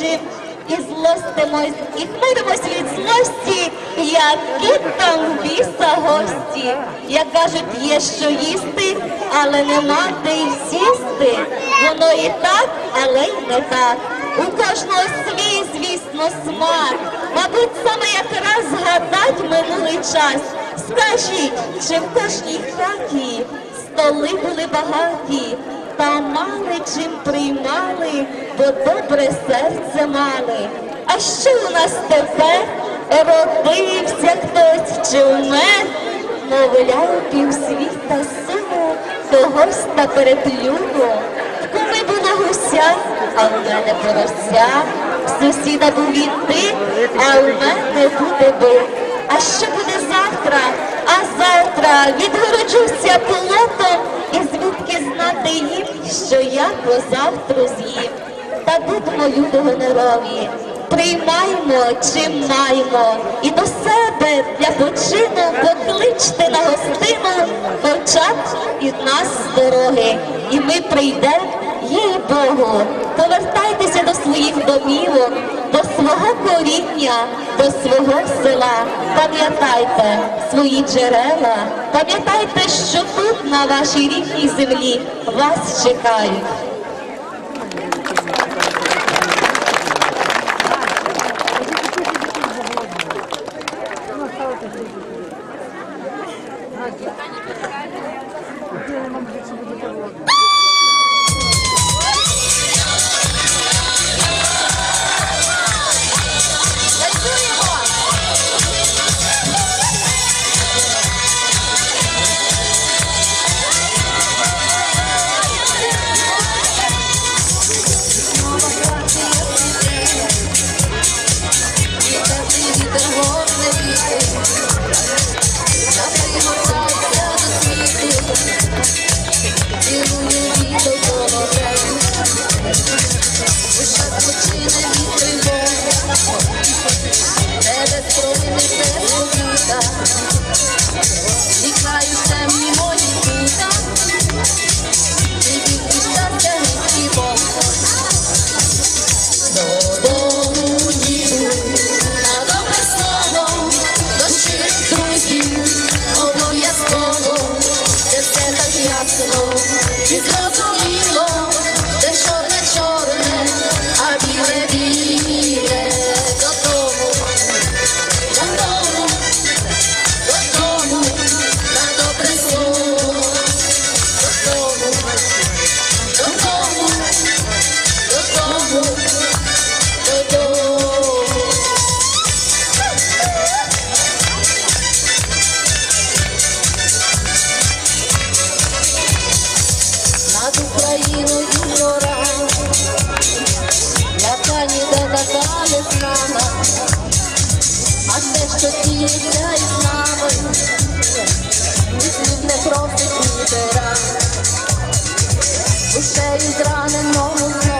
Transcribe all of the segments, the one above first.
кличем. І злостимось, і хмуримось від злості, які там в біса гості. Як кажуть, є що їсти, але нема де й сісти. Воно і так, але й не так. У кожного свій, звісно, смак. Мабуть, саме якраз згадать минулий час. Скажіть, чи в кожній хаті столи були багаті, та мали чим приймали, бо добре серце мали. А що у нас тепер? Родився хтось чи вмер? Мовляв, півсвіта суму, когось та переплюну. В куми було гуся, а в мене порося. Сусіда був іти, а в мене буде бик. А що буде завтра? А завтра відгороджуся плотом, і звідки знати їм, що я позавтру з'їм. Та будьмо люди гонорові, приймаймо, чим маємо, і до себе для почину покличте на гостину, хоча від нас з дороги, і ми прийдемо, їй Богу, повертайтеся до своїх домівок, до свого коріння, до свого села. Пам'ятайте свої джерела, пам'ятайте, що тут, на вашій рідній землі, вас чекають. І те, що діється із нами, ні слів не просить ні пера. Душею зраненому знов,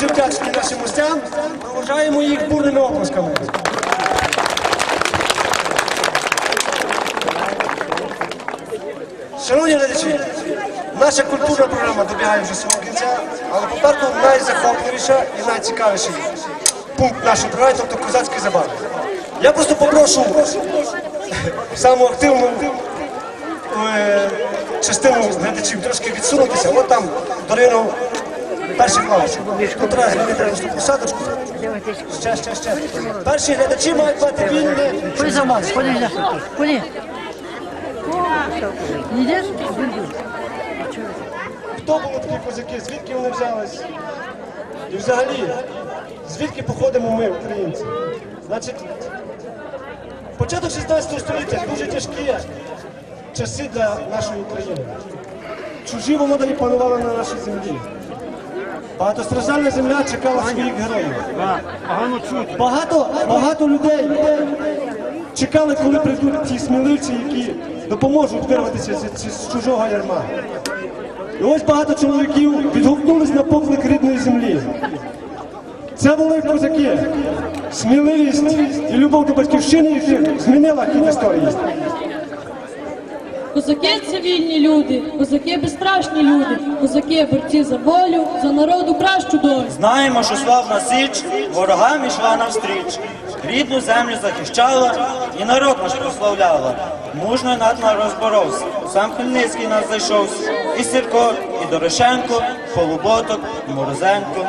дуже вдячні нашим гостям. Проважаємо їх бурними оплесками. Шановні глядачі, наша культурна програма добігає вже свого кінця, але попереду найзахопливіша і найцікавіший пункт нашої програми, тобто козацькі забави. Я просто попрошу саму активну е, частину глядачів трошки відсунутися. От там Дарину перший клас. Тут треба змінити просто посадочку. Ще, ще, ще. Перші глядачі мають мати вільне. Ходи за мной, ходи, ходи. Не идешь? Хто були такі козаки, звідки вони взялись? І взагалі, звідки походимо ми, українці? Значить, початок 16 століття дуже тяжкі часи для нашої України. Чужі володарі панували на нашій землі. Багатостраждальна земля чекала своїх героїв. Багато, багато людей чекали, коли прийдуть ті сміливці, які допоможуть вирватися з, з- чужого ярма. І ось багато чоловіків відгукнулись на поклик рідної землі. Це були козаки. Сміливість і любов до батьківщини, змінила хід історії. Козаки це вільні люди, козаки безстрашні люди, козаки борці за волю, за народу кращу долю. Знаємо, що славна Січ ворогам ішла навстріч, рідну землю захищала і народ наш прославляла. Мужно над нас розборовся, сам Хмельницький нас зайшовся, і Сірко, і Дорошенко, Полуботок, і Морозенко.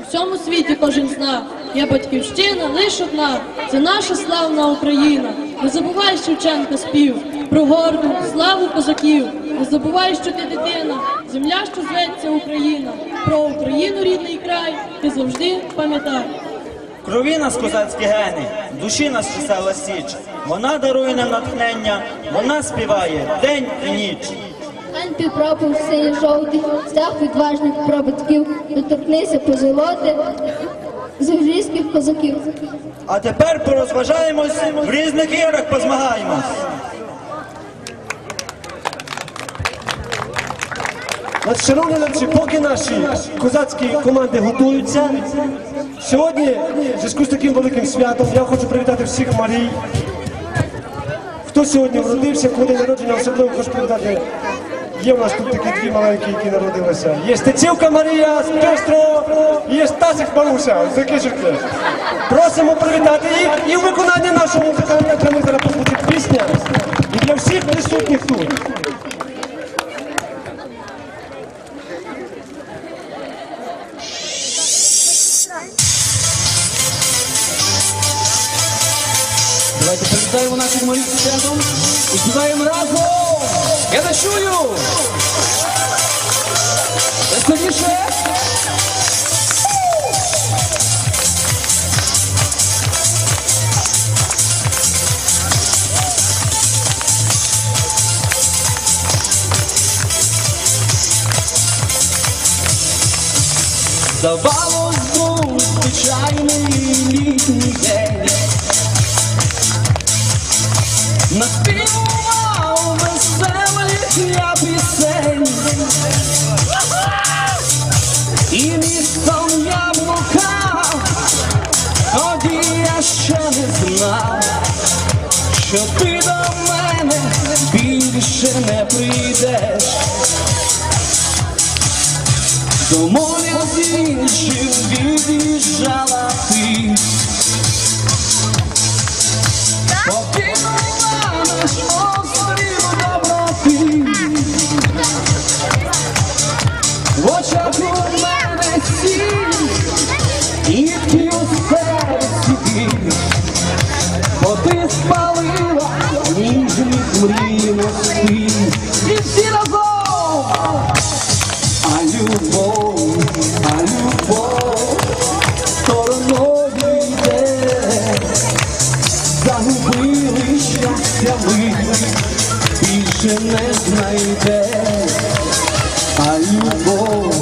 У всьому світі кожен зна, є батьківщина лиш одна, це наша славна Україна. Не забувай Шевченка спів про горду славу козаків. Не забувай, що ти дитина, земля, що зветься Україна. Про Україну рідний край, ти завжди пам'ятай. Крові нас козацькі гени, душі нас весела січ. Вона дарує нам натхнення, вона співає день і ніч. Антий прапор синій жовтий, стяг відважних пробитків, доторкнися позолоти завжійських козаків. А тепер порозважаємось, в різних іграх позмагаємось. Шановні глядачі, поки наші козацькі команди готуються, сьогодні, в зв'язку з таким великим святом, я хочу привітати всіх Марій. Хто сьогодні вродився, коли народження, особливо хочу привітати. Є в нас тут такі дві маленькі, які народилися. Є Стецівка Марія з Пестро, є Стасик Маруся з Закишівки. Просимо привітати їх і в виконанні нашого музиканта, яка чую. Веселіше. Здавалось, був звичайний літній любов, а любов стороною йде, загубили щастя ми, більше не знайде, а любов,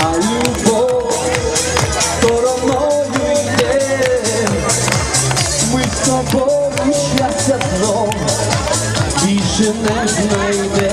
а любов, стороною йде, ми з тобою щастя знов, більше не знайде.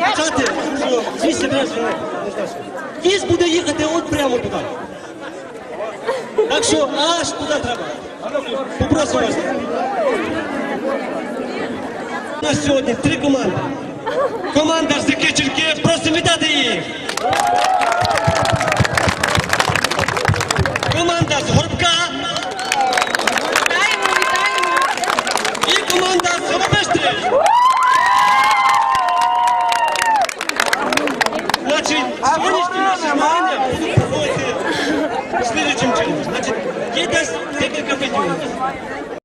не почати, що 200 разів. Віз буде їхати от прямо туди. Так що аж туди треба. Попросимо вас. У нас сьогодні три команди. Команда з